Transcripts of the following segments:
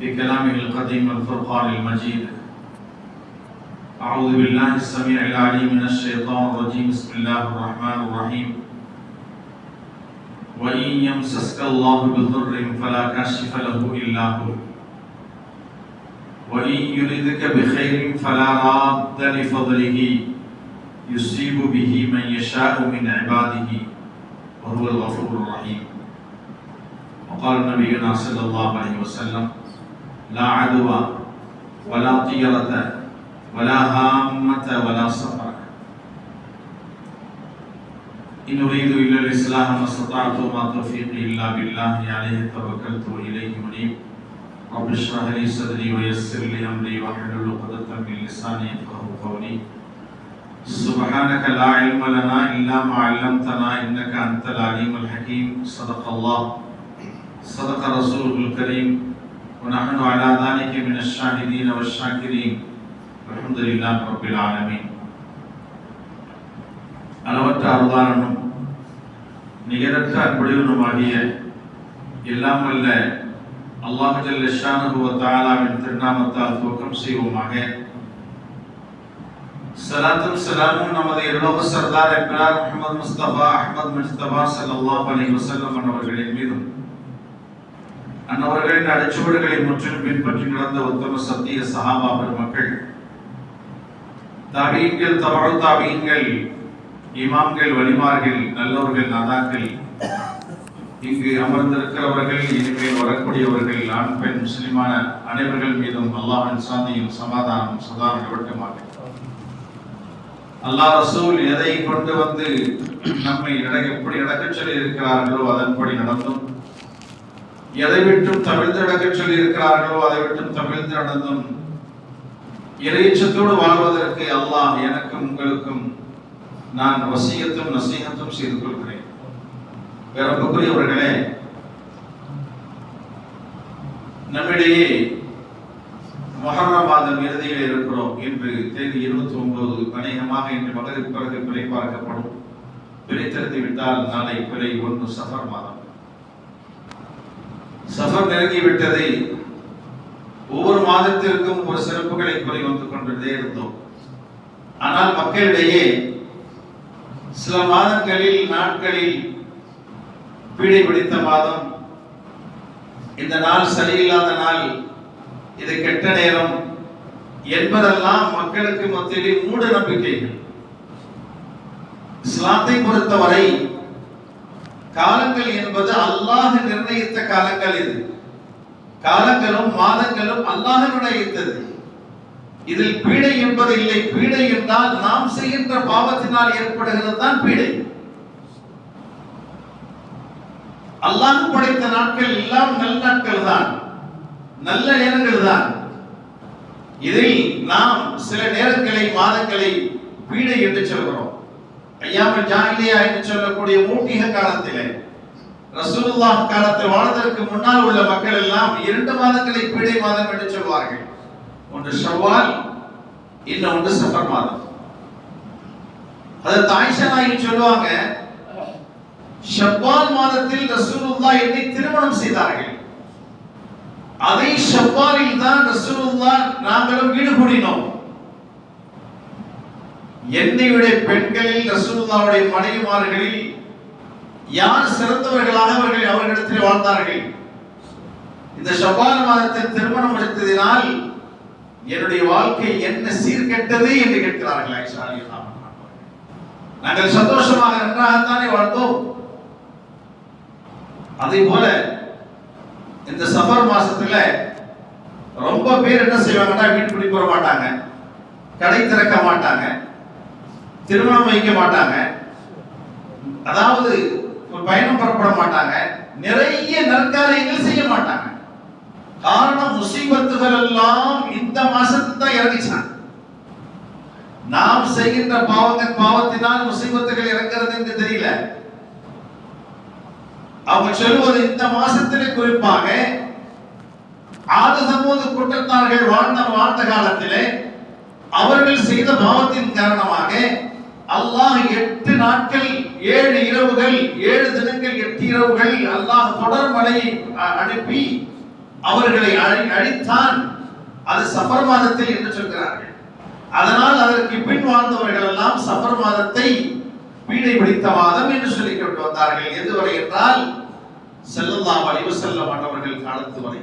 بكلامه القديم الفرقان المجيد. أعوذ بالله السميع العليم من الشيطان الرجيم. بسم الله الرحمن الرحيم. وإن يمسسك الله بضر فلا كاشف له إلا هو. وإن يردك بخير فلا راد لفضله. يصيب به من يشاء من عباده. وهو الغفور الرحيم. وقال نبينا صلى الله عليه وسلم لا عدوى ولا طيرة ولا هامة ولا سفر إن أريد إلا الإصلاح ما استطعت وما توفيقي إلا بالله عليه توكلت وإليه منيب. رب اشرح لي صدري ويسر لي أمري واحلل عقدة من لساني يفقهوا قولي. سبحانك لا علم لنا إلا ما علمتنا إنك أنت العليم الحكيم. صدق الله. صدق رسوله الكريم. ونحن على ذلك من الشاهدين والشاكرين والحمد لله رب العالمين அளவற்ற அருளாளனும் நிகரற்ற அன்புடையவனுமாகிய எல்லாம் வல்ல அல்லாஹ் ஜல்ல ஷானஹு வ தஆலாவின் திருநாமத்தால் துவக்கம் செய்வோமாக சலாத்தும் சலாமும் நமது இரலோக சர்தார் எக்ரார் முகமது முஸ்தபா அஹ்மத் முஸ்தபா ஸல்லல்லாஹு அலைஹி வஸல்லம் அவர்களின் மீதும் அன்னவர்களின் அடிச்சுவடுகளை முற்றிலும் பின்பற்றி நடந்த உத்தம சத்திய சஹாபா பெருமக்கள். தாபீன்கள் தவறு தாபீன்கள் இமாம்கள் வலிமார்கள் நல்லவர்கள் நதாக்கள். இங்கு அமர்ந்திருக்கிறவர்கள் இனிமேல் வரக்கூடியவர்கள் ஆண் பெண் முஸ்லிமான அனைவர்கள் மீதும் அல்லாஹின் சாந்தியும் சமாதானம் சதா நிலவட்டமாக. அல்லாஹ் ரசூல் எதை கொண்டு வந்து நம்மை எப்படி நடக்கச் சொல்லி இருக்கிறார்களோ அதன்படி நடந்தும் எதை விட்டும் தவிழ்த்து சொல்லி இருக்கிறார்களோ அதை விட்டும் தவிழ்த்து நடந்தும் இறைச்சத்தோடு வாழ்வதற்கு அல்லாஹ் எனக்கும் உங்களுக்கும் நான் வசியத்தும் நசீகத்தும் செய்து கொள்கிறேன். பிறப்புக்குரியவர்களே நம்மிடையே மொஹர்ர மாதம் இறுதியில் இருக்கிறோம் இன்று தேதி இருபத்தி ஒன்பது அநேகமாக இன்று மகளிர் பிறகு பிழை பார்க்கப்படும் பிழைத்திருத்தி விட்டால் நாளை பிழை ஒன்று சஃபர் மாதம். சஃபர் நெருங்கிவிட்டதை ஒவ்வொரு மாதத்திற்கும் ஒரு சிறப்புகளை கூறி வந்து கொண்டே இருந்தோம். ஆனால் மக்களிடையே சில மாதங்களில் நாட்களில் பீடை பிடித்த மாதம் இந்த நாள் சரியில்லாத நாள் இது கெட்ட நேரம் என்பதெல்லாம் மக்களுக்கு மத்தியிலே மூட நம்பிக்கைகள். இஸ்லாத்தை பொறுத்தவரை காலங்கள் என்பது அல்லாஹ் நிர்ணயித்த காலங்கள் இது. காலங்களும் மாதங்களும் அல்லாஹ் நிர்ணயித்தது இதில் பீடை என்பது இல்லை. பீடை என்றால் நாம் செய்கின்ற பாவத்தினால் ஏற்படுகிறது தான் பீடை. அல்லாஹ் படைத்த நாட்கள் எல்லாம் நல்ல நாட்கள் தான். நல்ல நேரங்கள் தான். இதில் நாம் சில நேரங்களை மாதங்களை பீடை என்று சொல்கிறோம். ஐயாமல் ஜாகிலியா என்று சொல்லக்கூடிய மூட்டிக காலத்திலே ரசூலுல்லாஹ் காலத்தில் வாழ்வதற்கு முன்னால் உள்ள மக்கள் எல்லாம் இரண்டு மாதங்களை பீடை மாதம் என்று சொல்வார்கள் ஒன்று ஷவ்வால் இன்னொன்று சஃபர் மாதம் அது தாய்ஷா நாயகி சொல்லுவாங்க ஷவ்வால் மாதத்தில் ரசூலுல்லா என்னை திருமணம் செய்தார்கள் அதை ஷவ்வாலில் தான் ரசூலுல்லா நாங்களும் ஈடுபடினோம் என்னையுடைய பெண்களில் ரசூல்லாவுடைய மனைவிமார்களில் யார் சிறந்தவர்களாக அவர்கள் அவர்களிடத்தில் வாழ்ந்தார்கள்? இந்த ஷவ்வால் மாதத்தில் திருமணம் முடித்ததினால் என்னுடைய வாழ்க்கை என்ன சீர்கெட்டது என்று கேட்கிறார்கள் ஆயிஷா நாங்கள் சந்தோஷமாக நன்றாகத்தானே வாழ்ந்தோம். அதே போல இந்த சஃபர் மாசத்துல ரொம்ப பேர் என்ன செய்வாங்கன்னா வீட்டுக்குடி போக மாட்டாங்க கடை திறக்க மாட்டாங்க. திருமணம் வைக்க மாட்டாங்க. அதாவது ஒரு பயணம் புறப்பட மாட்டாங்க. நிறைய நற்காரியங்கள் செய்ய மாட்டாங்க. காரணம் முசீபத்துகள் எல்லாம் இந்த மாசத்துல தான் இறங்கிச்சான். நாம் செய்கின்ற பாவங்கள் பாவத்தினால் முசீபத்துகள் இறங்குறது என்று தெரியல. அவங்க சொல்லுவது இந்த மாசத்திலே குறிப்பாக ஆறு சமூக கூட்டத்தார்கள் வாழ்ந்த வாழ்ந்த காலத்திலே அவர்கள் செய்த பாவத்தின் காரணமாக அல்லாஹ் எட்டு நாட்கள் ஏழு இரவுகள் ஏழு தினங்கள் எட்டு இரவுகள் அல்லாஹ் தொடர் மழையை அ- அனுப்பி அவர்களை அழித்தான். அது சஃபர் மாதத்தில் என்று சொல்கிறார்கள். அதனால் அதற்கு பின் வாழ்ந்தவர்கள் எல்லாம் சஃபர் மாதத்தை பீடை பிடித்த மாதம் என்று சொல்லி கொண்டு வந்தார்கள். எதுவரை என்றால் செல்லல்லா வலிவு செல்ல மாட்டவர்கள் காலத்து வரை.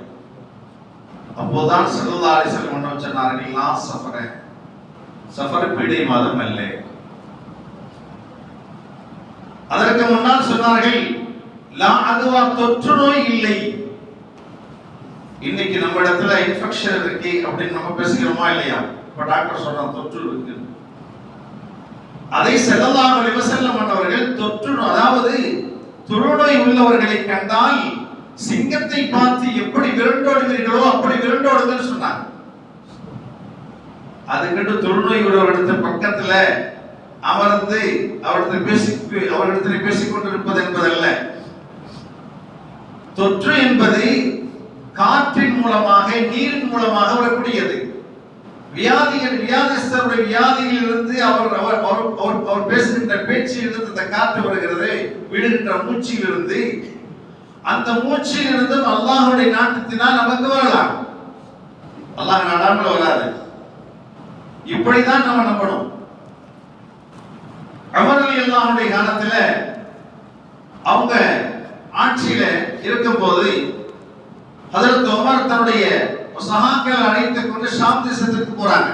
அப்போதான் செல்லல்லா அலி செல்லம் சொன்னார்கள் லா சஃபர. சஃபர் பீடை மாதம் அல்ல. அதற்கு முன்னால் சொன்னார்கள் லா அதுவா தொற்று நோய் இல்லை. இன்னைக்கு நம்ம இடத்துல இன்ஃபெக்ஷன் இருக்கு அப்படின்னு நம்ம பேசுகிறோமா இல்லையா? இப்ப டாக்டர் சொல்றான் தொற்று இருக்கு. அதை செல்லலாம் விமசல்லம் பண்ணவர்கள் தொற்று நோய், அதாவது துருநோய் உள்ளவர்களை கண்டால் சிங்கத்தை பார்த்து எப்படி விரண்டோடுகிறீர்களோ அப்படி விரண்டோடுங்கள் சொன்னாங்க. அதுக்கிட்டு துருநோய் உள்ளவரிடத்து பக்கத்துல அமர்ந்து அவரிடத்தில் பேசி அவரிடத்தில் பேசிக் கொண்டிருப்பது என்பதல்ல. தொற்று என்பது காற்றின் மூலமாக நீரின் மூலமாக வரக்கூடியது. வியாதிகள் வியாதிஸ்தருடைய வியாதியிலிருந்து அவர் அவர் அவர் அவர் அவர் பேசுகின்ற பேச்சிலிருந்து அந்த காற்று வருகிறது விழுகின்ற மூச்சிலிருந்து. அந்த மூச்சிலிருந்து அல்லாஹுடைய நாட்டத்தினால் நமக்கு வரலாம். அல்லாஹ் நாடாமல் வராது. இப்படிதான் நம்ம நம்பணும். அமரலி அல்லாஹ்வுடைய காலத்துல அவங்க ஆட்சியில இருக்கும்போது அதற்கு உமர் தன்னுடைய சகாக்கள் அழைத்துக் கொண்டு ஷாம் தேசத்திற்கு போறாங்க.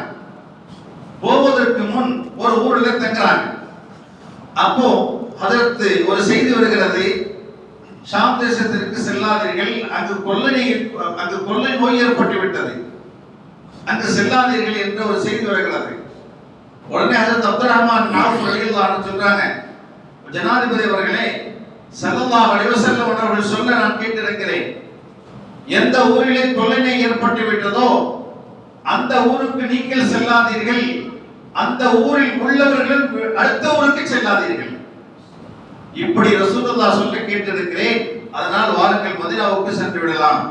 போவதற்கு முன் ஒரு ஊர்ல தங்குறாங்க. அப்போ அதற்கு ஒரு செய்தி வருகிறது ஷாம் தேசத்திற்கு செல்லாதீர்கள் அங்கு கொள்ளை அங்கு கொள்ளை நோய் ஏற்பட்டு விட்டது அங்கு செல்லாதீர்கள் என்று ஒரு செய்தி வருகிறது. உடனே ஹஜரத் அப்துல் ரஹ்மான் நாவ் ரலியல்லாஹு சொல்றாங்க. ஜனாதிபதி அவர்களே ஸல்லல்லாஹு அலைஹி வஸல்லம் அவர்கள் சொல்ல நான் கேட்டிருக்கிறேன். எந்த ஊரிலே கொள்ளை ஏற்பட்டு விட்டதோ அந்த ஊருக்கு நீங்கள் செல்லாதீர்கள். அந்த ஊரில் உள்ளவர்கள் அடுத்த ஊருக்கு செல்லாதீர்கள். இப்படி ரசூலுல்லா சொல்ல கேட்டிருக்கிறேன். அதனால் வாருங்கள் மதினாவுக்கு சென்று விடலாம்.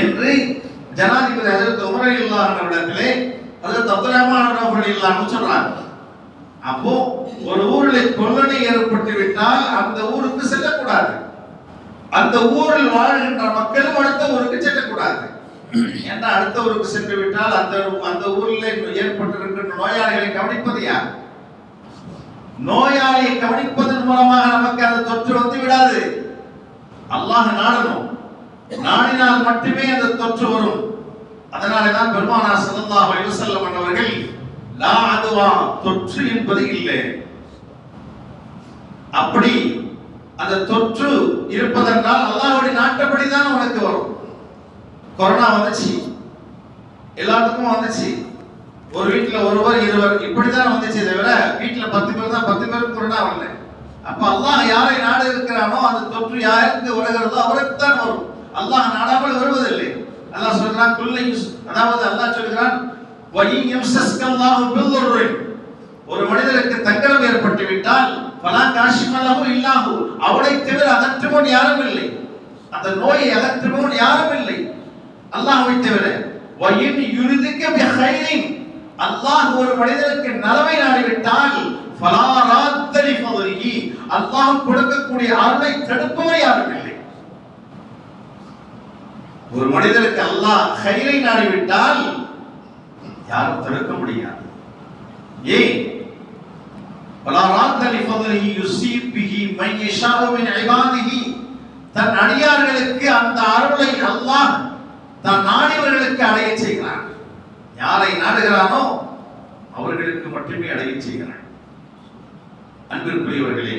என்று ஜனாதிபதி ஹஜரத் உமர் ரலியல்லாஹு அது தத்ரமான ஹஜரத் அப்துல் சொல்றாங்க. அப்போ ஒரு ஊரில் கொள்ளனை ஏற்பட்டு விட்டால் அந்த ஊருக்கு செல்லக்கூடாது. அந்த ஊரில் வாழ்கின்ற மக்களும் அடுத்த ஊருக்கு செல்லக்கூடாது. ஏன்னா அடுத்த ஊருக்கு சென்று விட்டால் அந்த அந்த ஊரில் ஏற்பட்டிருக்கின்ற நோயாளிகளை கவனிப்பது யார்? நோயாளியை கவனிப்பதன் மூலமாக நமக்கு அந்த தொற்று வந்து விடாது. அல்லாஹ் நாடணும். நாடினால் மட்டுமே அந்த தொற்று வரும். அதனால தான் பெருமானா ஸல்லல்லாஹு அலைஹி வஸல்லம் அவர்கள் லா அதுவா தொற்று என்பது இல்லை. அப்படி அந்த தொற்று இருப்பதென்றால் அல்லாஹ்வுடைய நாட்டப்படி தான் உனக்கு வரும். கொரோனா வந்துச்சு. எல்லாத்துக்கும் வந்துச்சு. ஒரு வீட்டில் ஒருவர் இருவர் இப்படிதான் வந்துச்சு தவிர வீட்டில் பத்து பேர் தான் பத்து பேரும் கொரோனா வரல. அப்ப அல்லாஹ் யாரை நாடு இருக்கிறானோ அந்த தொற்று யாருக்கு வருகிறதோ அவருக்கு தான் வரும். அல்லாஹ் நாடாமல் வருவதில்லை. அல்லாஹ் சொல்றான் குல்லை அதாவது அல்லாஹ் சொல்கிறான் வயி யம்சஸ்கல்லாஹு பில்லுர்ரின் ஒரு மனிதருக்கு தங்கரம் ஏற்பட்டு விட்டால் பலா காஷிமல்லஹு இல்லாஹு. அவனை தவிர அகற்றுவோன் யாரும் இல்லை. அந்த நோயை அகற்றுவோன் யாரும் இல்லை. அல்லாஹ்வை தவிர வயின் யுரிதுக்க பிஹைரின். அல்லாஹ் ஒரு மனிதனுக்கு நலவை நாடிவிட்டால் ஃபலா ராத்தலி அல்லாஹ் கொடுக்கக்கூடிய அருளை தடுப்பவர் யாரும் இல்லை. ஒரு மனிதருக்கு அல்லாஹ் ஹைரை நாடிவிட்டால் யாரும் தடுக்க முடியாது. ஏன்? தன் அடியார்களுக்கு அந்த அருளை அல்லாஹ் தன் நாடியவர்களுக்கு அடைய செய்கிறான். யாரை நாடுகிறானோ அவர்களுக்கு மட்டுமே அடைய செய்கிறான். அன்பிற்குரியவர்களே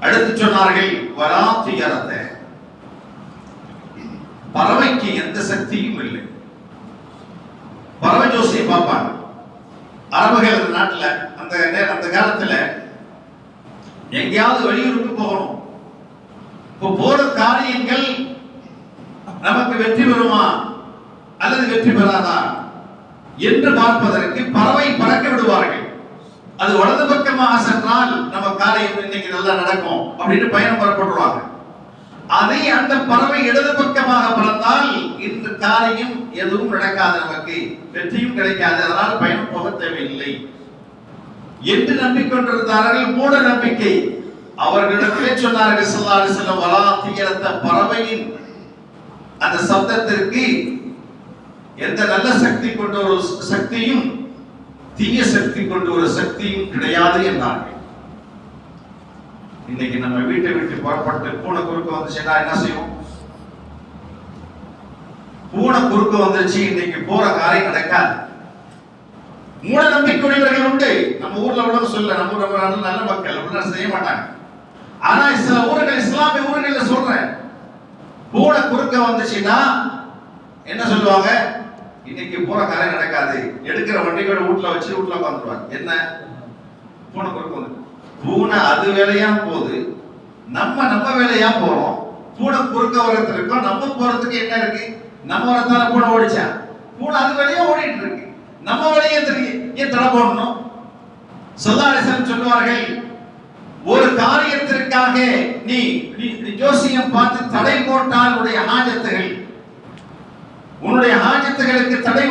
அடுத்து சொன்னார்கள் வராத்து இறத்தை பறவைக்கு எந்த சக்தியும் இல்லை. பறவை ஜோசியை பார்ப்பாங்க. அரபுகள் அந்த நாட்டில் அந்த அந்த காலத்தில் எங்கேயாவது வெளியூருக்கு போகணும். இப்போ போற காரியங்கள் நமக்கு வெற்றி பெறுமா? அல்லது வெற்றி பெறாதா? என்று பார்ப்பதற்கு பறவை பறக்க விடுவார்கள். அது வலது பக்கமாக சென்றால் நம்ம காரியம் இன்னைக்கு நல்லா நடக்கும் அப்படின்னு பயணம் புறப்பட்டுருவாங்க. அதை அந்த பறவை இடது பக்கமாக பறந்தால் இன்று காரியம் எதுவும் நடக்காது நமக்கு. வெற்றியும் கிடைக்காது. அதனால் பயணம் போக தேவையில்லை. என்று நம்பிக்கொண்டிருந்தார்கள். மூட நம்பிக்கை. அவர்களிடத்திலே சொன்னார்கள் ஸல்லல்லாஹு அலைஹி வஸல்லம் தீரத்த பறவையின் அந்த சப்தத்திற்கு எந்த நல்ல சக்தி கொண்ட ஒரு சக்தியும் தீய சக்தி கொண்ட ஒரு சக்தியும் கிடையாது என்றார்கள். இன்னைக்கு நம்ம வீட்டை விட்டு புறப்பட்டு பூனை குறுக்க வந்துச்சுன்னா என்ன செய்வோம்? பூனை குறுக்க வந்துருச்சு இன்னைக்கு போற காரியம் நடக்காது. மூட நம்பிக்கையுடையவர்கள் உண்டு. நம்ம ஊர்ல கூட சொல்ல நம்ம ஊர்ல நல்ல நல்ல மக்கள் அப்படிலாம் செய்ய மாட்டாங்க. ஆனா சில ஊர்கள் இஸ்லாமிய ஊர்கள்ல சொல்றேன். பூனை குறுக்க வந்துச்சுன்னா என்ன சொல்லுவாங்க? இன்னைக்கு போற காரியம் நடக்காது. எடுக்கிற வண்டிகளை வீட்டுல வச்சு வீட்டுல உட்காந்துருவாங்க என்ன? பூனை குறுக்க வந்து பூனை அது வேலையா போகுது. நம்ம நம்ம வேலையா போறோம். பூனை குறுக்க வரத்திற்கும் நம்ம போறதுக்கு என்ன இருக்கு? நம்ம வரத்தால பூனை ஓடிச்சா? பூனை அது வேலையா ஓடிட்டு இருக்கு. நம்ம வேலையே தெரியும் ஏன் தடை போடணும்? சொல்லாரிசன் சொல்லுவார்கள் ஒரு காரியத்திற்காக நீ நீ ஜோசியம் பார்த்து தடை போட்டால் உன்னுடைய ஹாஜத்துகள் உன்னுடைய ஹாஜத்துகளுக்கு தடை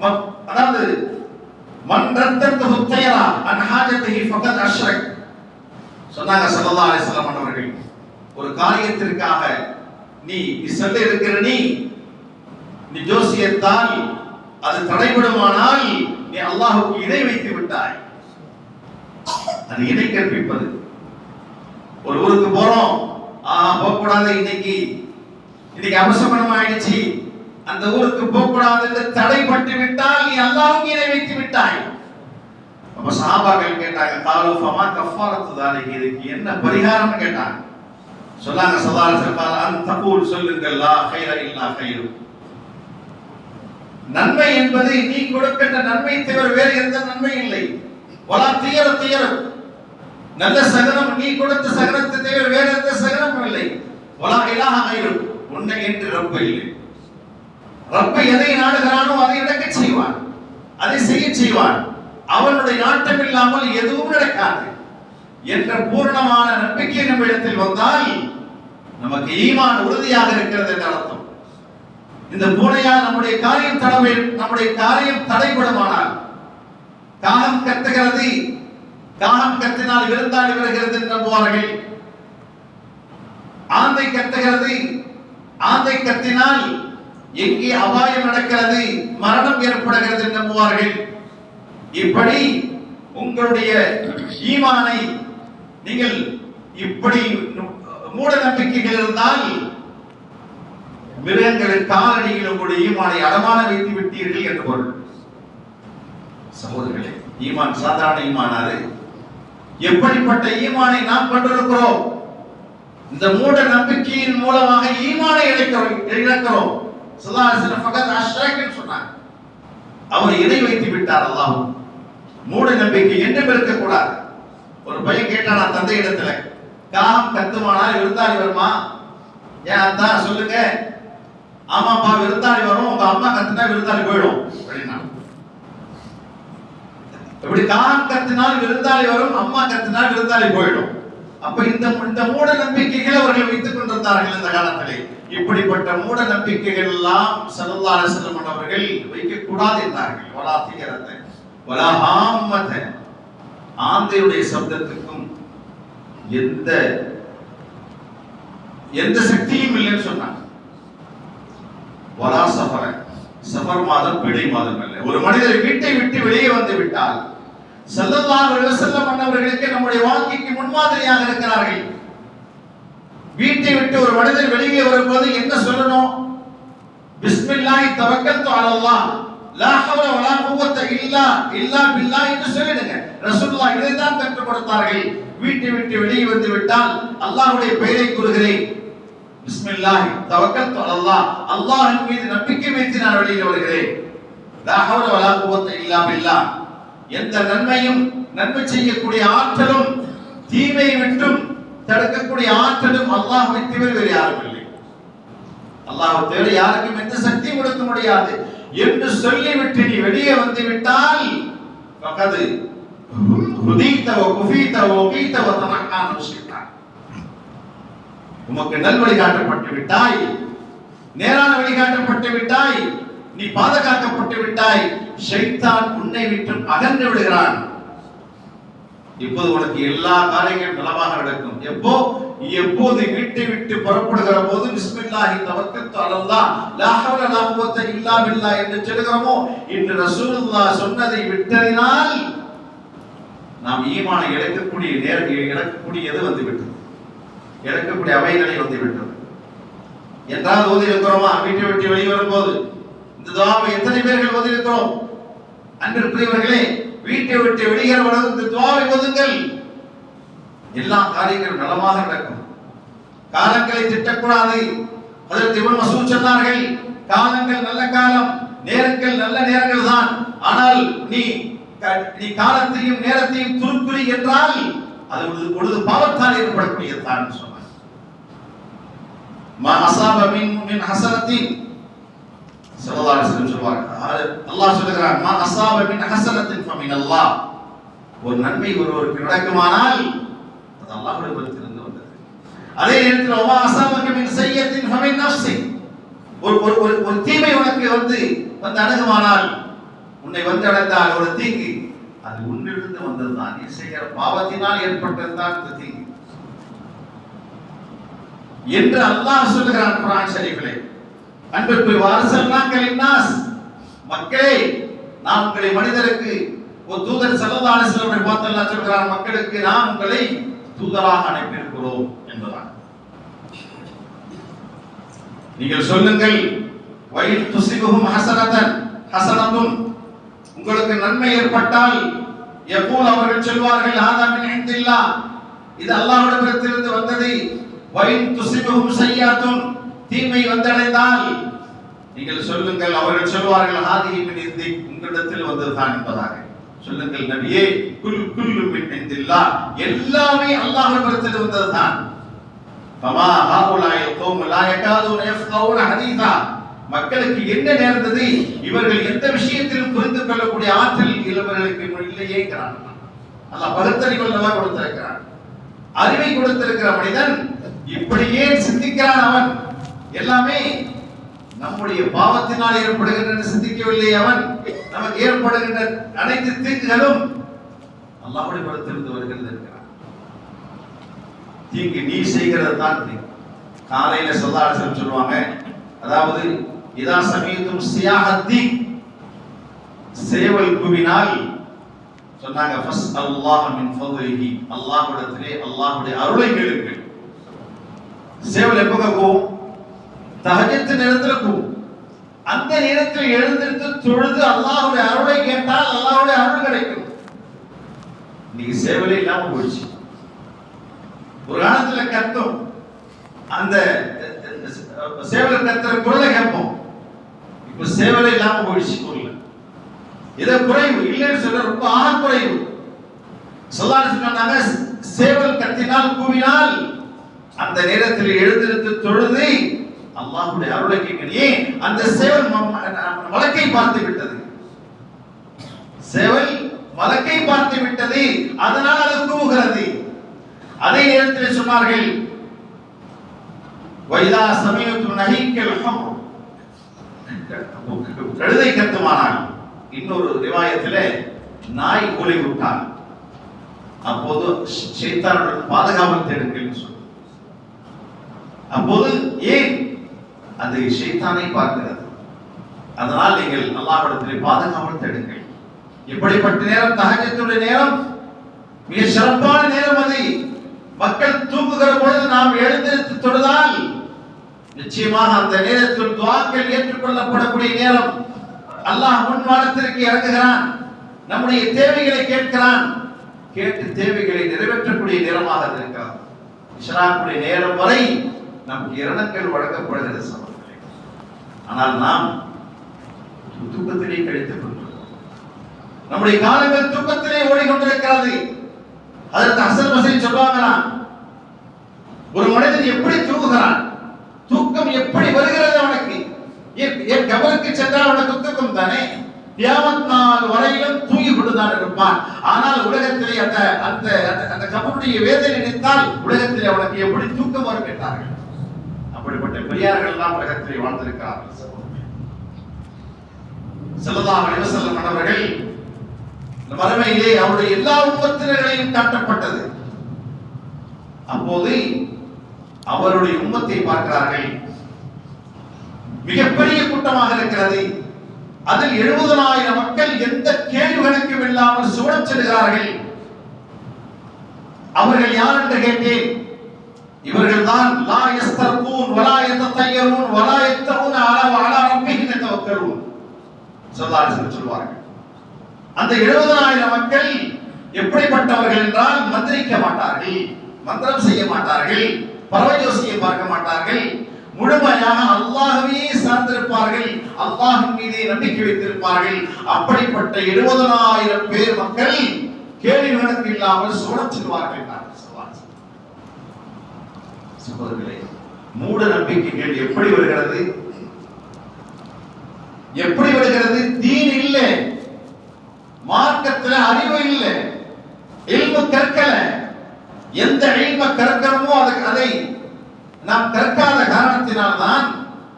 ம- அதாவது மன் ரத்தத்து ஹுத்தையரா அன் ஹாஜத்திஹி சொன்னாங்க ஸல்லல்லாஹு அலைஹி வஸல்லம் அவர்கள் ஒரு காரியத்திற்காக நீ நீ செல்ல இருக்கிற நீ நீ ஜோசியத்தால் அது தடைபடுமானால் நீ அல்லாஹுக்கு இணை வைத்து விட்டாய். அது இணை கற்பிப்பது. ஒரு ஊருக்கு போறோம் ஆஹா போகக்கூடாது இன்னைக்கு இன்னைக்கு அபசமனம் ஆயிடுச்சு அந்த ஊருக்கு போகக்கூடாது என்று தடைப்பட்டு விட்டால் நீ அல்லாஹுக்கு இணை வைத்து விட்டாய். அப்ப சாபாக்கள் கேட்டாங்க காலு ஃபமா கஃபாரத்து தாலிக்கு இதுக்கு என்ன பரிகாரம்னு கேட்டாங்க. சொன்னாங்க சதார சொல்றாங்க அன் தகூல் சொல்லுங்கள் லா ஹைர இல்லா ஹைரு நன்மை என்பது நீ கொடுக்கின்ற நன்மை தவிர வேறு எந்த நன்மை இல்லை. வலா தீயர தீயர. நல்ல சகனம் நீ கொடுத்த சகனத்தை தவிர வேறு எந்த சகனமும் இல்லை. வலா இலாஹ ஹைரு உன்னை என்று ரப்பு இல்லை. ரப்ப எதை நாடுகிறானோ அதை இடக்க செய்வான். அதை செய்ய செய்வான். அவனுடைய நாட்டம் இல்லாமல் எதுவும் நடக்காது. என்ற பூர்ணமான நம்பிக்கை நம்மிடத்தில் வந்தால் நமக்கு ஈமான் உறுதியாக இருக்கிறது என்று அர்த்தம். இந்த பூனையால் நம்முடைய காரியம் தடவை நம்முடைய காரியம் தடைபடுமானால் காகம் கத்துகிறது காகம் கத்தினால் விருந்தாளி வருகிறது என்று நம்புவார்கள். ஆந்தை கத்துகிறது ஆந்தை கத்தினால் எங்கே அபாயம் நடக்கிறது மரணம் ஏற்படுகிறது என்று நம்புவார்கள். இப்படி உங்களுடைய ஈமானை நீங்கள் இப்படி மூட நம்பிக்கைகள் இருந்தால் மிருகங்களின் காலடியில் உங்களுடைய ஈமானை அடமான வைத்து விட்டீர்கள் என்று பொருள். சகோதரர்களே ஈமான் சாதாரண ஈமானாது எப்படிப்பட்ட ஈமானை நாம் கொண்டிருக்கிறோம்? இந்த மூட நம்பிக்கையின் மூலமாக ஈமானை இழக்கிறோம் இழக்கிறோம். சொன்னாங்க. அவர் இணை வைத்து விட்டார் அல்லாஹ்? மூட நம்பிக்கை என்றும் இருக்கக்கூடாது ஒரு பையன் கேட்டானா நான் தந்தை இடத்துல காகம் கத்துமானால் விருந்தாளி வருமா? ஏன் அதான் சொல்லுங்க. ஆமாப்பா விருந்தாளி வரும். உங்க அம்மா கத்துனா விருந்தாளி போயிடும். அப்படின்னா இப்படி காகம் கத்தினால் விருந்தாளி வரும் அம்மா கத்தினால் விருந்தாளி போயிடும். அப்ப இந்த இந்த மூட நம்பிக்கைகளை அவர்கள் வைத்துக் கொண்டிருந்தார்கள் இந்த காலத்திலே. இப்படிப்பட்ட மூட நம்பிக்கைகள் எல்லாம் சல்லல்லாஹு அலைஹி அவர்கள் வைக்கக்கூடாது என்றார்கள். வலா தீரத்தை வலா ஹாம்மத ஆந்தையுடைய சப்தத்துக்கும் எந்த எந்த சக்தியும் இல்லைன்னு சொன்னாங்க. வலா சஃபர சஃபர் மாதம் பிழை மாதம் இல்லை ஒரு மனிதர் வீட்டை விட்டு வெளியே வந்து விட்டால் ஸல்லல்லாஹு அலைஹி வஸல்லம் நம்முடைய வாழ்க்கைக்கு முன்மாதிரியாக இருக்கிறார்கள். வீட்டை விட்டு ஒரு மனிதர் வெளியே வரும்போது என்ன சொல்லணும்? பிஸ்மில்லாஹி தவக்கத்து அலல்லாஹ். லா ஹவ்ல வலா குவத்த இல்லா இல்லா பில்லாஹ் என்று சொல்லிடுங்க. ரசூலுல்லாஹ் இதை தான் கற்றுக் கொடுத்தார்கள். வீட்டை விட்டு வெளியே வந்து விட்டால் அல்லாஹ்வுடைய பெயரை கூறுகிறேன். பிஸ்மில்லாஹி தவக்கத்து அலல்லாஹ். அல்லாஹ்வின் மீது நம்பிக்கை வைத்து நான் வெளியே வருகிறேன். லா ஹவ்ல வலா குவத்த இல்லா பில்லாஹ் எந்த நன்மையும் நன்மை செய்யக்கூடிய ஆற்றலும் தீமையை விட்டும் தடுக்கக்கூடிய ஆற்றலும் அல்லாஹை தவிர வேறு யாரும் இல்லை. அல்லாஹ் தவிர யாருக்கும் எந்த சக்தியும் கொடுக்க முடியாது. என்று சொல்லிவிட்டு நீ வெளியே வந்து விட்டால் பக்கது ஹுதீத வ குஃபீத வ உகீத உமக்கு நல் வழிகாட்டப்பட்டு விட்டாய். நேரான வழிகாட்டப்பட்டு விட்டாய். நீ பாதுகாக்கப்பட்டு விட்டாய். ஷைத்தான் உன்னை விட்டு அகன்று விடுகிறான். இப்போது உனக்கு எல்லா காரியங்களும் நலமாக நடக்கும். எப்போ? எப்போது வீட்டை விட்டு புறப்படுகிற போது பிஸ்மில்லாஹி தவக்கத்து அலல்லாஹ் லா ஹவ்ல லா குவத்த இல்லா பில்லாஹ் என்று சொல்கிறோமோ இன்று ரசூலுல்லாஹ் சொன்னதை விட்டதினால் நாம் ஈமானை இழக்கக்கூடிய நேர இழக்கக்கூடியது வந்து விட்டது இழக்கக்கூடிய அவைகளை வந்து விட்டது என்றால் ஓதி இருக்கிறோமா? வீட்டை விட்டு வெளிவரும் போது இந்த துவாவை எத்தனை பேர்கள் ஓதி இருக்கிறோம்? அன்பிற்குரியவர்களே வீட்டை விட்டு வெளியேற துவாவை ஒதுங்கள். எல்லா காரியங்களும் நலமாக நடக்கும். காலங்களை திட்டக்கூடாது. அதற்கு இவன் மசூல் சொன்னார்கள் காலங்கள் நல்ல காலம் நேரங்கள் நல்ல நேரங்கள் தான். ஆனால் நீ க- நீ காலத்தையும் நேரத்தையும் துருக்குறி என்றால் அது பொழுது பாவத்தால் ஏற்படக்கூடியதான் சொன்னார். மா அசாப மின் மின் ஸல்லல்லாஹு அலைஹி வஸல்லம் சொல்வாங்க அல்லாஹ் மா மின் ஹசனத்தின் ஃபமின் அல்லாஹ் ஒரு நன்மை ஒருவருக்கு நடக்குமானால் அது அல்லாஹ்வுடைய புறத்திலிருந்து வந்தது. அதே நேரத்தில் ஒமா அசாபக மின் சையத்தின் ஃபமின் நஃப்ஸி. ஒரு ஒரு ஒரு ஒரு தீமை உனக்கு வந்து வந்து அணுகுமானால் உன்னை வந்து அடைந்தால் ஒரு தீங்கு. அது உன்னிலிருந்து வந்ததுதான். நீ செய்கிற பாவத்தினால் ஏற்பட்டதுதான் இந்த தீங்கு. என்று அல்லாஹ் சொல்லுகிறான் குரான் ஷரீஃபிலே. அன்பிற்குரிய வாரசல்லாக்கள் இன்னாஸ் மக்களே நான் உங்களை மனிதருக்கு ஒரு தூதர் செல்லதான அலைஹி பார்த்தெல்லாம் சொல்கிறான் மக்களுக்கு நாம் உங்களை தூதராக அனுப்பியிருக்கிறோம் என்பதான் நீங்கள் சொல்லுங்கள் வயில் துசிபுகும் ஹசனதன் ஹசனத்தும் உங்களுக்கு நன்மை ஏற்பட்டால் எப்போது அவர்கள் சொல்வார்கள் ஆதா மின் இந்தில்லா இது அல்லாஹ்விடத்திலிருந்து வந்தது. வயின் துசிபுகும் சய்யாத்துன் தீமை வந்தடைந்தால் நீங்கள் சொல்லுங்கள் அவர்கள் சொல்வார்கள் ஆதி மின் இந்தி உங்களிடத்தில் வந்ததுதான் என்பதாக. சொல்லுங்கள் நபியே குல் குல்லும் மின் இந்தில்லா எல்லாமே அல்லாஹ்விடத்தில் வந்ததுதான். பமா ஹாஉலாய் கோம் லா யகாதுன யஃப்கவுன மக்களுக்கு என்ன நேர்ந்தது? இவர்கள் எந்த விஷயத்திலும் புரிந்து கொள்ளக்கூடிய ஆற்றல் இவர்களுக்கு இல்லையேங்கிறான் அல்லாஹ் பகுத்தறிவுள்ளவா கொடுத்திருக்கிறான். அறிவை கொடுத்திருக்கிற மனிதன் இப்படியே சிந்திக்கிறான் அவன்? எல்லாமே நம்முடைய பாவத்தினால் ஏற்படுகின்ற சிந்திக்கவில்லை அவன். நமக்கு ஏற்படுகின்ற அனைத்து தீங்குகளும் அல்லாவுடைய புறத்திலிருந்து வருகிறது இருக்கிறான் தீங்கு நீ செய்கிறது தான் தீங்கு காலையில சொல்லாசம் சொல்லுவாங்க அதாவது இதா சமயத்தும் சியாகத்தி சேவல் குவினால் சொன்னாங்க ஃபஸ் அல்லாஹ் மின் ஃபதுலிஹி. அல்லாஹ்விடத்திலே அல்லாஹ்வுடைய அருளை கேளுங்கள். சேவல் எப்போ கூவும் தகஜத்து நேரத்துல கூவும். அந்த நேரத்தில் எழுந்திருந்து தொழுது அல்லாஹுடைய அருளை கேட்டால் அல்லாஹுடைய அருள் கிடைக்கும். நீ சேவலே இல்லாம போயிடுச்சு. ஒரு காலத்துல கத்தும். அந்த சேவலை கத்துற குரலை கேட்போம் இப்ப சேவலை இல்லாம போயிடுச்சு குரல் இதை குறைவு இல்லைன்னு சொல்ல ரொம்ப ஆக குறைவு. சொல்லாரு சொன்னாங்க சேவல் கத்தினால் கூவினால் அந்த நேரத்தில் எழுந்திருந்து தொழுது அல்லாஹுடைய அருளை கேட்கணும் ஏன் அந்த சேவல் வழக்கை பார்த்து விட்டது. சேவல் வழக்கை பார்த்து விட்டது அதனால் அது கூவுகிறது. அதே நேரத்தில் சொன்னார்கள் வைதா சமயத்து நகைக்கல் கழுதை கத்துமானால் இன்னொரு ரிவாயத்தில் நாய் கூலி விட்டான். அப்போது சைத்தானுடன் பாதுகாப்பு தேடுங்கள் அப்போது ஏன் அது ஷைத்தானை பார்க்கிறது. அதனால் நீங்கள் அல்லாஹ்விடத்திலே பாதுகாவல் தேடுங்கள். இப்படிப்பட்ட நேரம்? தகஜத்துடைய நேரம்? மிக சிறப்பான நேரம் அது. மக்கள் தூங்குகிற பொழுது நாம் எழுந்திருத்து தொடுதால் நிச்சயமாக அந்த நேரத்தில் துவாக்கள் ஏற்றுக்கொள்ளப்படக்கூடிய நேரம். அல்லாஹ் முன்வானத்திற்கு இறங்குகிறான். நம்முடைய தேவைகளை கேட்கிறான். கேட்டு தேவைகளை நிறைவேற்றக்கூடிய நேரமாக அது இஸ்லாமுடைய நேரம் வரை நமக்கு இரணங்கள் வழங்கப்படுகிறது சமூகங்களே ஆனால் நாம் தூக்கத்திலே கழித்துக் கொண்டிருக்கிறோம் நம்முடைய காலங்கள் தூக்கத்திலே ஓடிக்கொண்டிருக்கிறது. அதற்கு அசல் வசதி சொல்லுவாங்களாம் ஒரு மனிதன் எப்படி தூங்குகிறான்? தூக்கம் எப்படி வருகிறது அவனுக்கு? ஏன் ஏன் கபருக்கு சென்றால் அவனுக்கு தூக்கம் தானே? தியாமத் நாள் வரையிலும் தூங்கி கொண்டுதான் இருப்பான். ஆனால் உலகத்திலே அந்த அந்த அந்த- அந்த கபருடைய வேதனை நினைத்தால் உலகத்திலே அவனுக்கு எப்படி தூக்கம் வரும் என்றார்கள்? அப்படிப்பட்ட பெரியார்கள் தான் உலகத்திலே வாழ்ந்திருக்கிறார்கள் செல்லலாம் அலிவசல்லம் அவர்கள் வறுமையிலே அவருடைய எல்லா உம்மத்தினர்களையும் காட்டப்பட்டது. அப்போது அவருடைய உம்மத்தை பார்க்கிறார்கள். மிகப்பெரிய கூட்டமாக இருக்கிறது. அதில் எழுபதனாயிரம் மக்கள் எந்த கேள்வி கணக்கும் இல்லாமல் சுழச் செல்கிறார்கள். அவர்கள் யார் என்று கேட்டேன். இவர்கள் தான் லா யஸ்தர்கூன் வலா யத்தயரூன் வலா யத்தவுன் அலா வலா ரப்பிஹிம் யதவக்கலூன் சொல்லலாம் சொல்வார்கள். அந்த எழுபதனாயிரம் மக்கள் எப்படிப்பட்டவர்கள் என்றால் மந்திரிக்க மாட்டார்கள் மந்திரம் செய்ய மாட்டார்கள் பரவஜோசியை பார்க்க மாட்டார்கள். முழுமையாக அல்லாஹ்வே சார்ந்திருப்பார்கள் அல்லாஹின் மீதே நம்பிக்கை வைத்திருப்பார்கள். அப்படிப்பட்ட எழுபதனாயிரம் பேர் மக்கள் கேள்வி கணக்கு இல்லாமல் சூழச் செல்வார்கள் சகோதரர்களே மூட நம்பிக்கைகள் எப்படி வருகிறது? எப்படி வருகிறது? தீன் இல்லை. மார்க்கத்துல அறிவு இல்லை. இல்மு கற்கல. எந்த இல்ம கற்கிறோமோ அதுக்கு அதை நாம் கற்காத காரணத்தினால்தான்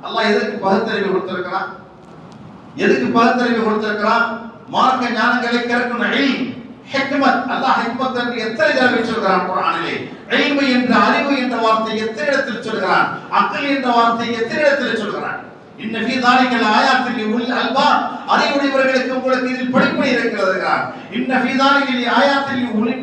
அல்லாஹ் எதுக்கு பகுத்தறிவு கொடுத்திருக்கிறான்? எதுக்கு பகுத்தறிவு கொடுத்திருக்கிறான்? மார்க்க ஞானங்களை கற்கும் அழில் ஹெக்மத் அல்லாஹ் ஹெக்மத் என்று எத்தனை தடவை சொல்கிறான் குரானிலே இல்மு என்ற அறிவு என்ற வார்த்தை எத்தனை இடத்தில் சொல்கிறான்? அக்கல் என்ற வார்த்தை எத்தனை இடத்தில் சொல்கிறான்? இன்ன ஃபீ தாலிகல் ஆயாத்தில் உள் அல்பா அறிவுடையவர்களுக்கு உங்களுக்கு இதில் படிப்பினை இருக்கிறது இன்ன ஃபீ தாலிகல் ஆயாத்தில் உல்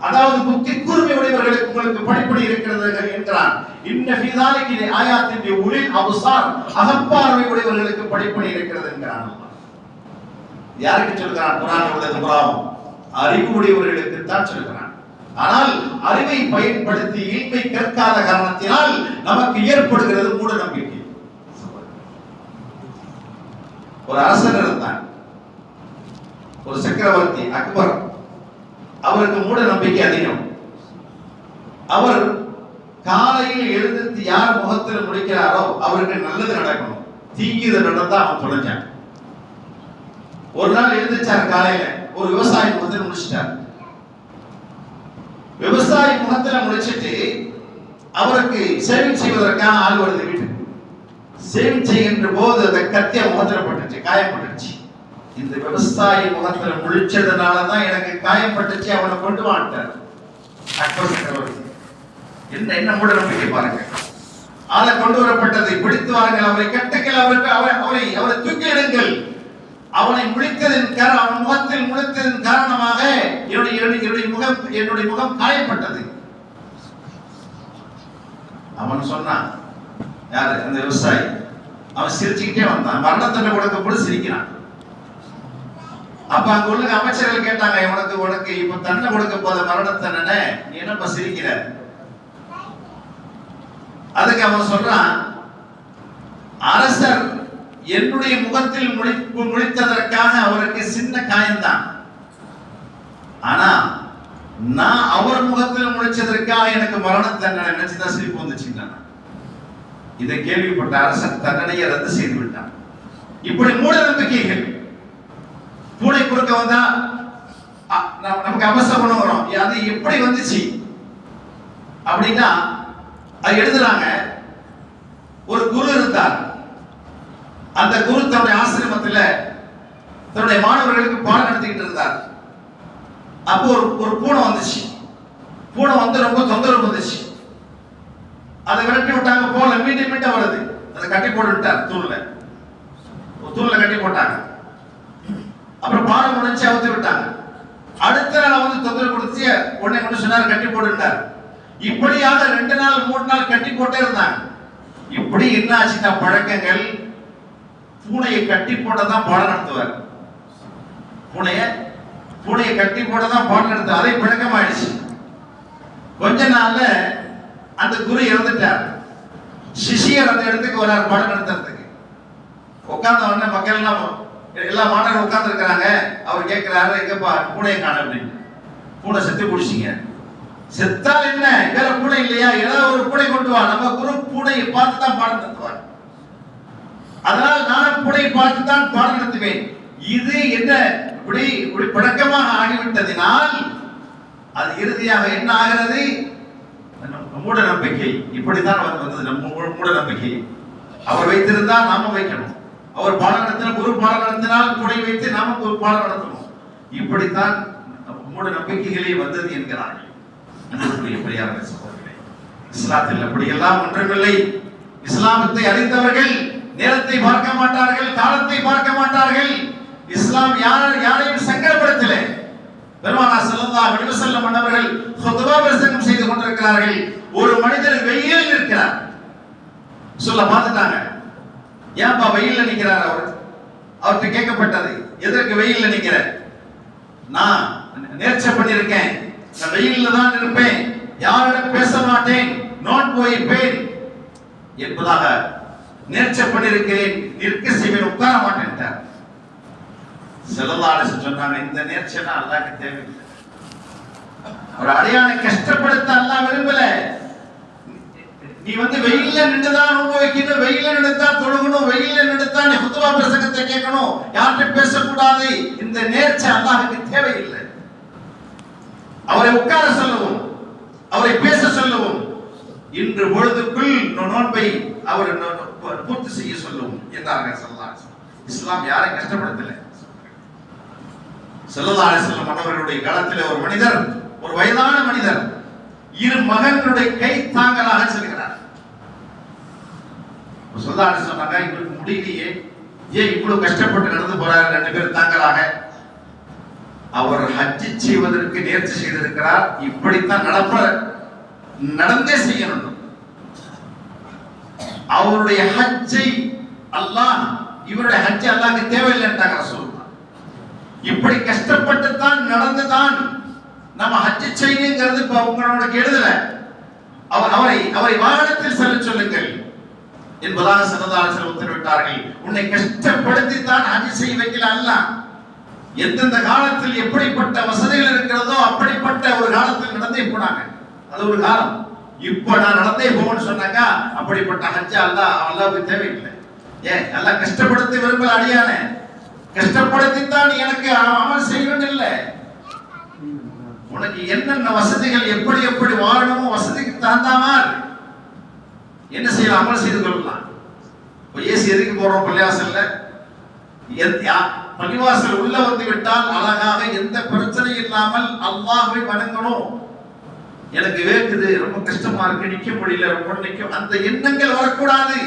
அதாவது புத்தி கூர்மை உடையவர்களுக்கு உங்களுக்கு படிப்பினை இருக்கிறது என்கிறான் இன்ன ஃபீ தாலிகல் ஆயாத்தில் உலில் அபுசார் அகப்பார்வை உடையவர்களுக்கு படிப்பினை இருக்கிறது என்கிறான் யாருக்கு சொல்கிறான் குரான் உள்ளது புறாவும் அறிவு உடையவர்களுக்கு தான் சொல்கிறான். ஆனால் அறிவை பயன்படுத்தி இன்மை கற்காத காரணத்தினால் நமக்கு ஏற்படுகிறது மூட நம்பிக்கை ஒரு அரசர் இருந்தான் ஒரு சக்கரவர்த்தி அக்பர் அவருக்கு மூட நம்பிக்கை அதிகம். அவர் காலையில் எழுந்திருத்து யார் முகத்தில் முடிக்கிறாரோ அவருக்கு நல்லது நடக்கணும். தீங்கியது நடந்தா அவன் தொலைஞ்சான். ஒரு நாள் எழுந்திருச்சார் காலையில. ஒரு விவசாயி முகத்தில் முடிச்சிட்டார். விவசாயி முகத்துல முடிச்சிட்டு அவருக்கு சேவிங் செய்வதற்கான ஆள் வருது வீட்டுக்கு சேவிங் செய்கின்ற போது அந்த கத்திய முகத்துல பட்டுச்சு காயப்பட்டுச்சு இந்த விவசாயி முகத்துல முழிச்சதுனால தான் எனக்கு காயப்பட்டுச்சு அவனை கொண்டு வான்ட்டார் என்ன என்ன மூட நம்பிக்கை பாருங்க. ஆளை கொண்டு வரப்பட்டதை பிடித்து வாருங்கள் அவரை கட்டுங்கள் அவருக்கு அவரை அவரை அவரை தூக்கி எடுங்கள் அவனை முடித்ததின் காரணம் அவன் முகத்தில் முடித்ததின் காரணமாக என்னுடைய என்னுடைய என்னுடைய முகம் என்னுடைய முகம் காயப்பட்டது. அவன் சொன்னான் யாரு? அந்த விவசாயி. அவன் சிரிச்சுக்கிட்டே வந்தான். மரணத்தண்டை கொடுக்க கூட சிரிக்கிறான். அப்ப அங்க உள்ள அமைச்சர்கள் கேட்டாங்க உனக்கு உனக்கு இப்ப தண்டனை கொடுக்க போத மரணத்தண்டனை நீ என்னப்பா சிரிக்கிற? அதுக்கு அவன் சொல்றான் அரசர் என்னுடைய முகத்தில் முழி முழித்ததற்காக அவருக்கு சின்ன காயம்தான். ஆனா நான் அவர் முகத்தில் முழிச்சதற்காக எனக்கு மரண தண்டனை நினைச்சுதான் சிரிப்பு வந்துச்சுங்க இதை கேள்விப்பட்ட அரசன் தண்டனையை ரத்து செய்து விட்டான். இப்படி மூட நம்பிக்கைகள் பூனை குறுக்க வந்தா அ, நமக்கு அவசரம் வரும் அது எப்படி வந்துச்சு? அப்படின்னா அது எழுதுறாங்க. ஒரு குரு இருந்தார். அந்த குரு தன்னுடைய ஆசிரமத்தில் தன்னுடைய மாணவர்களுக்கு பாடம் நடத்திக்கிட்டு இருந்தார். அப்போ ஒரு ஒரு பூனை வந்துச்சு. பூனை வந்து ரொம்ப தொந்தரவு வந்துச்சு. அதை விரட்டி விட்டாங்க போல மீண்டும் மீண்டும் வருது அதை கட்டி போட்டு விட்டார் தூணில். ஒரு தூண்ல கட்டி போட்டாங்க. அப்புறம் பாடம் முடிச்சு அவுத்து விட்டாங்க. அடுத்த நாள் வந்து தொந்தரவு கொடுத்து உடனே கொண்டு சொன்னார் கட்டி போட்டுட்டார் இப்படியாக ரெண்டு நாள் மூணு நாள் கட்டி போட்டே இருந்தாங்க. இப்படி என்ன ஆச்சுன்னா பழக்கங்கள் பூனையை கட்டி போட்டதான் பாடம் நடத்துவார். பூனைய பூனையை கட்டி போட்டதான் பாடம் நடத்துவார். அதே பழக்கமாயிடுச்சு. கொஞ்ச நாள்ல அந்த குரு இறந்துட்டார். சிஷியர் அந்த இடத்துக்கு வரார் பாடம் நடத்துறதுக்கு. உட்கார்ந்த உடனே மக்கள் எல்லாம் எல்லா மாணவர்கள் உட்கார்ந்து இருக்கிறாங்க அவர் கேட்கிறாரு எங்கப்பா பூனையை காண அப்படின்னு. பூனை செத்து பிடிச்சிங்க செத்தால் என்ன? வேற பூனை இல்லையா? ஏதாவது ஒரு பூனை கொண்டு வா. நம்ம குரு பூனையை பார்த்து தான் பாடம் நடத்துவார். அதனால் நான் கூடை பார்த்து தான் பாடம் நடத்துவேன். இது என்ன? இப்படி இப்படி பழக்கமாக ஆகிவிட்டதினால் அது இறுதியாக என்ன ஆகிறது? நம்ம மூட நம்பிக்கை. இப்படித்தான் வந்து- வந்தது நம்ம மூட நம்பிக்கை. அவர் வைத்திருந்தால் நாம வைக்கணும். அவர் பாடம் நடத்தின ஒரு பாடம் நடத்தினால் துணை வைத்து நாம ஒரு பாடம் நடத்தணும். இப்படித்தான் மூட நம்பிக்கைகளே வந்தது என்கிறார்கள். அன்புக்குரிய சகோதரர்களே இஸ்லாத்தில் அப்படியெல்லாம் ஒன்றுமில்லை. இஸ்லாமத்தை அறிந்தவர்கள் நேரத்தை பார்க்க மாட்டார்கள் காலத்தை பார்க்க மாட்டார்கள். இஸ்லாம் யார் யாரையும் சங்கடப்படுத்தல. பெருமானா செல்லந்தா அலைஹி செல்லும் அவர்கள் ஃபத்வா பிரசங்கம் செய்து கொண்டிருக்கிறார்கள். ஒரு மனிதர் வெயிலில் இருக்கிறார் சொல்ல பார்த்துட்டாங்க. ஏன்பா வெயில்ல நிற்கிறார் அவர்? அவருக்கு கேட்கப்பட்டது எதற்கு வெயில்ல நிக்கிற நான் நேர்ச்சை பண்ணியிருக்கேன். நான் வெயில்ல தான் இருப்பேன். யாரிடம் பேச மாட்டேன். நோட் போயிருப்பேன் என்பதாக நேர்ச்சப்பட்டிருக்கிறேன். இருக்க செய்வேன் உட்கார மாட்டேன்ட்டார். செல்லல்லாடு சொன்னாங்க இந்த நேர்ச்சைலாம் அல்லாக்கு தேவையில்லை. ஒரு அடையாளை கஷ்டப்படுத்த அல்லாஹ் விரும்பல. நீ வந்து வெயில்ல நின்றுதான் அனுபவிக்கணும் வைக்கணும் வெயில்ல நின்றுதான் தொழுகணும் வெயில்ல நின்றுதான் நீ குத்துவா பிரசங்கத்தை கேட்கணும். யார்கிட்ட பேசக்கூடாது. இந்த நேர்ச்சி அல்லாஹுக்கு தேவையில்லை. அவரை உட்கார சொல்லவும் அவரை பேச சொல்லவும் இன்று பொழுதுக்குள் நோன்பை அவர் பூர்த்தி செய்ய சொல்லவும் என்றார்கள் சொல்லலாம் இஸ்லாம் யாரை கஷ்டப்படுத்தல. செல்லல்லா அலிஸ்லாம் மன்னவர்களுடைய காலத்தில் ஒரு மனிதர் ஒரு வயதான மனிதர் இரு மகன்களுடைய கை தாங்கலாக செல்கிறார். சொல்லாடு சொன்னாங்க இவருக்கு முடியலையே. ஏன் இவ்வளவு கஷ்டப்பட்டு நடந்து போறாரு ரெண்டு பேரும் தாங்கலாக? அவர் ஹஜ்ஜி செய்வதற்கு நேர்ச்சி செய்திருக்கிறார். இப்படித்தான் நடப்ப நடந்தே செய்யணும். அவருடைய ஹஜ்ஜை அல்லாஹ் இவருடைய ஹஜ்ஜை அல்லாஹ்க்கு தேவையில்லைன்றாங்க ரசூலுல்லாஹ். இப்படி கஷ்டப்பட்டு தான் நடந்துதான் நம்ம ஹஜ்ஜு செய்யுங்கிறது இப்ப உங்களோட எழுதல. அவர் அவரை அவரை வாகனத்தில் செல்ல சொல்லுங்கள். என்பதாக சரதாரசர் உத்தரவிட்டார்கள். உன்னை கஷ்டப்படுத்தி தான் ஹஜ்ஜி செய்ய வைக்கல அல்ல. எந்தெந்த காலத்தில் எப்படிப்பட்ட வசதிகள் இருக்கிறதோ அப்படிப்பட்ட ஒரு காலத்தில் நடந்தே போனாங்க. அது ஒரு காலம். இப்போ நான் நடந்தே போகணும்னு சொன்னாக்கா அப்படிப்பட்ட ஹஜ்ஜா அல்லாஹ் அல்லாவுக்கு தேவையில்லை. ஏன்? நல்லா கஷ்டப்படுத்தி விரும்பல அடியானே. கஷ்டப்படுத்தித்தான் எனக்கு அ- அமல் செய்யணும் இல்லை. உனக்கு என்னென்ன வசதிகள் எப்படி எப்படி வாழணுமோ வசதிக்கு தகுந்தாமல் என்ன செய்யலாம்? அமல் செய்து கொள்ளலாம். இப்போ ஏசி எதுக்கு போறோம் பள்ளிவாசல்ல. எத்- யா- பள்ளிவாசல் உள்ள வந்து விட்டால் அழகாக எந்த பிரச்சனையும் இல்லாமல் அல்லாஹை வணங்கணும். எனக்கு வேர்க்குது ரொம்ப கஷ்டமா இருக்கு நிக்க முடியல ரொம்ப நிக்க அந்த எண்ணங்கள் வரக்கூடாது.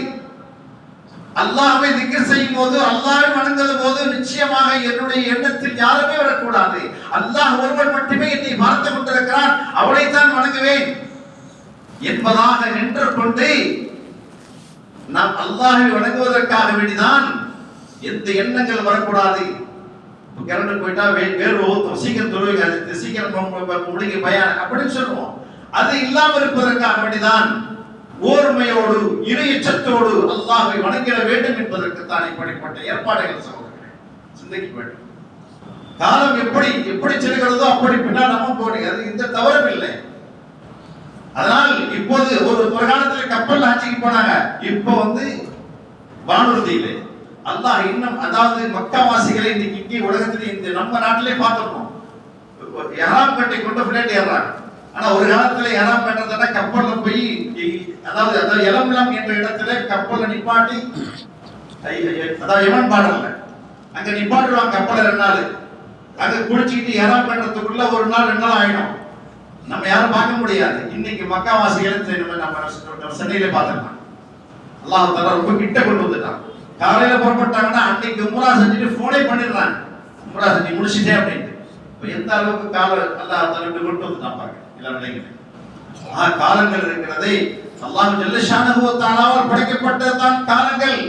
அல்லாஹை திக்ர் செய்யும் போது அல்லாஹ்வை வணங்கும் போது நிச்சயமாக என்னுடைய எண்ணத்தில் யாருமே வரக்கூடாது. அல்லாஹ் ஒருவன் மட்டுமே என்னை பார்த்து கொண்டிருக்கிறான் அவனைத்தான் வணங்குவேன். என்பதாக நின்று கொண்டு நாம் அல்லாஹை வணங்குவதற்காக வேண்டிதான் எந்த எண்ணங்கள் வரக்கூடாது. கரண்ட் போயிட்டா வேறு ஊத்தும். சீக்கிரம் தொழுவீங்க சீக்கிரம் முடிங்க பயான் அப்படின்னு சொல்லுவோம். அது இல்லாமல் இருப்பதற்காக வேண்டிதான் ஓர்மையோடு இரு எச்சத்தோடு அல்லாஹை வணங்கிட வேண்டும் என்பதற்கு தான் இப்படிப்பட்ட ஏற்பாடுகள் சகோதரர்களே சிந்திக்க வேண்டும். காலம் எப்படி எப்படி செல்கிறதோ அப்படி பின்னால் நம்ம போறீங்க அது இந்த தவறும் இல்லை. அதனால் இப்போது ஒரு ஒரு காலத்தில் கப்பல் ஆட்சிக்கு போனாங்க. இப்போ வந்து வானூர்தியிலே. அல்லாஹ் இன்னும் அதாவது மக்காவாசிகளை இன்னைக்கு இங்கே உலகத்திலே இந்த நம்ம நாட்டிலே பார்த்துருக்கோம். எறாம் கட்டை கொண்டு பிளேட் ஏறாங்க ஆனா ஒரு காலத்துல எறாம் கட்டுறதுனா கப்பல்ல போய் அதாவது அதாவது இளம்பிளம் என்ற இடத்துல கப்பல்ல நிப்பாட்டி அதாவது எவன் பாடல? அங்க நிப்பாட்டுவாங்க கப்பலை ரெண்டு நாள். அங்க குளிச்சுக்கிட்டு எறாம் கட்டுறதுக்குள்ள ஒரு நாள் ரெண்டு நாள் ஆயிடும். நம்ம யாரும் பார்க்க முடியாது. இன்னைக்கு மக்காவாசிகளை நம்ம சென்னையில பார்த்துருக்கோம். அல்லாஹ் ரொம்ப கிட்ட கொண்டு வந்துட்டான். காலையில புறப்பட்டாங்கன்னா அன்னைக்கு உம்ரா செஞ்சுட்டு போனே பண்ணிடுறாங்க. உம்ரா செஞ்சு முடிச்சுட்டே அப்படின்ட்டு. இப்போ எந்த அளவுக்கு கால அல்லா தஆலா கொண்டு கொண்டு வந்துட்டான் பாருங்க எல்லா நினைக்கிறேன் ஆ காலங்கள் இருக்கிறதை அல்லாஹ் ஜல்லஷானஹு வ படைக்கப்பட்டதுதான் காலங்கள்.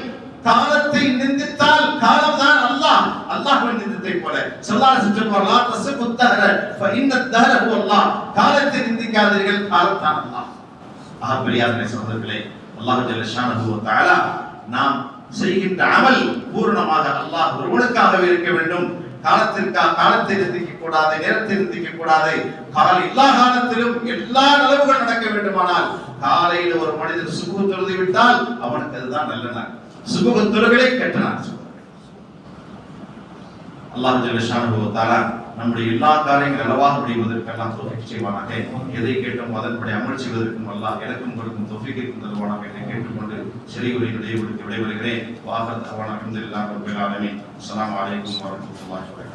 காலத்தை நிந்தித்தால் காலம் தான் அல்லாஹ். அல்லாஹ்வை நிந்தித்தை போல. ஸல்லல்லாஹு அலைஹி வஸல்லம் லா தஸ்பு தஹர ஃப தஹர ஹுவ அல்லாஹ். காலத்தை நிந்திக்காதீர்கள் காலம் தான் அல்லாஹ். ஆக பெரியார்களே சகோதரர்களே அல்லாஹ் ஜல்லஷானஹு நாம் செய்கின்ற அமல் பூரணமாக அல்லாஹ் ஒருவனுக்காகவே இருக்க வேண்டும். காலத்திற்காக காலத்தை நிந்திக்க கூடாது நேரத்தை நிந்திக்க கூடாது. கால எல்லா காலத்திலும் எல்லா நிலவுகள் நடக்க வேண்டுமானால் காலையில் ஒரு மனிதன் சுபு தொழுது விட்டால் அவனுக்கு அதுதான் நல்ல நாள். சுபு தொழுகளை கெட்ட நாள். அல்லாஹ் ஜல்லஷானஹு வ நம்முடைய எல்லா காரியங்கள் அளவாக முடிவதற்கெல்லாம் தோஃபிக் செய்வானாக. எதை கேட்டோம் அதன்படி அமல் செய்வதற்கும் அல்லாஹ் எனக்கும் கொடுக்கும் தோஃபிக்கும் தருவானாக என்று கேட்டுக்கொண்டு செறிவுரை விடைபெறுகிறேன். வாகத் தருவானாக இருந்து ரபில் ஆலமீன். அஸ்ஸலாமு அலைக்கும் வரஹ்மத்துல்லாஹி வபரகாத்துஹு.